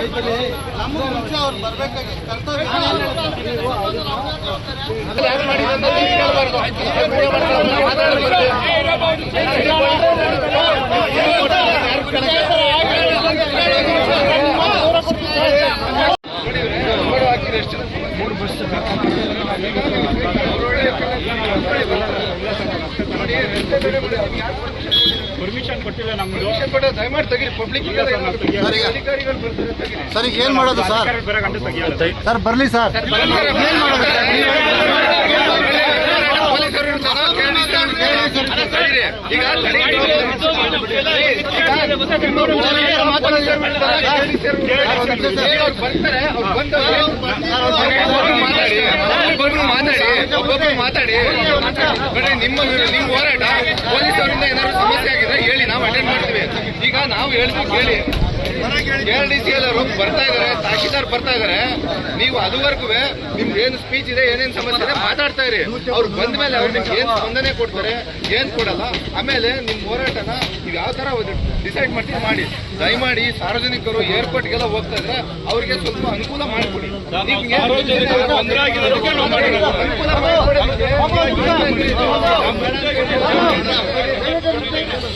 ನಮ್ಮ ಮುಂಚೆ ಅವ್ರು ಬರ್ಬೇಕಾಗಿ ಕರ್ತವ್ಯ ಪರ್ಮಿಷನ್ ಕೊಟ್ಟಿಲ್ಲ ನಮ್ದು ದಯಮಾಡಿ ತೆಗೀರಿ ಪಬ್ಲಿಕ್ ಅಧಿಕಾರಿಗಳು ಬರ್ತಾರೆ ತೆಗೀರಿ ಸರ್ ಈಗ ಏನ್ ಮಾಡೋದು ಸರ್ ಸರ್ ಬರ್ಲಿ ಸರ್ ಏನ್ ಮಾಡೋದು ಪೊಲೀಸರು ಇರ್ತಾರ, ತೆಗೀರಿ. ಈಗ ಬರ್ತಾರೆ ಅವ್ರು ಬಂದು ಒಬ್ಬೊಬ್ರು ಮಾತಾಡಿ ಒಬ್ಬೊಬ್ಬರು ಮಾತಾಡಿ ನಿಮ್ಮ ನೀವು ನಿಮ್ಮ ಹೋರಾಟ ಈಗ ನಾವು ಹೇಳ್ತೀವಿ ಕೇಳಿ. ಕೇಳಿ ಡಿ ಸಿ ಎಲ್ಲರು ಬರ್ತಾ ಇದಾರೆ ತಹಶೀಲ್ದಾರ್ ಬರ್ತಾ ಇದಾರೆ. ನೀವು ಅದುವರೆಗೂ ನಿಮ್ಗೆ ಏನು ಸ್ಪೀಚ್ ಇದೆ ಏನೇನು ಸಮಸ್ಯೆ ಇದೆ ಮಾತಾಡ್ತಾ ಇರಿ. ಅವ್ರು ಬಂದ ಮೇಲೆ ಅವ್ರು ನಿಮ್ಗೆ ಏನು ಸ್ಪಂದನೆ ಕೊಡ್ತಾರೆ ಏನು ಕೊಡಲ್ಲ. ಆಮೇಲೆ ನಿಮ್ಮ ಹೋರಾಟನ ನೀವು ಯಾವ ತರ ಡಿಸೈಡ್ ಮಾಡ್ತೀವಿ ಮಾಡಿ. ದಯಮಾಡಿ ಸಾರ್ವಜನಿಕರು ಏರ್ಪೋರ್ಟ್ಗೆಲ್ಲ ಹೋಗ್ತಾ ಇದ್ರೆ ಅವ್ರಿಗೆ ಸ್ವಲ್ಪ ಅನುಕೂಲ ಮಾಡಿಕೊಡಿ. ಅನುಕೂಲ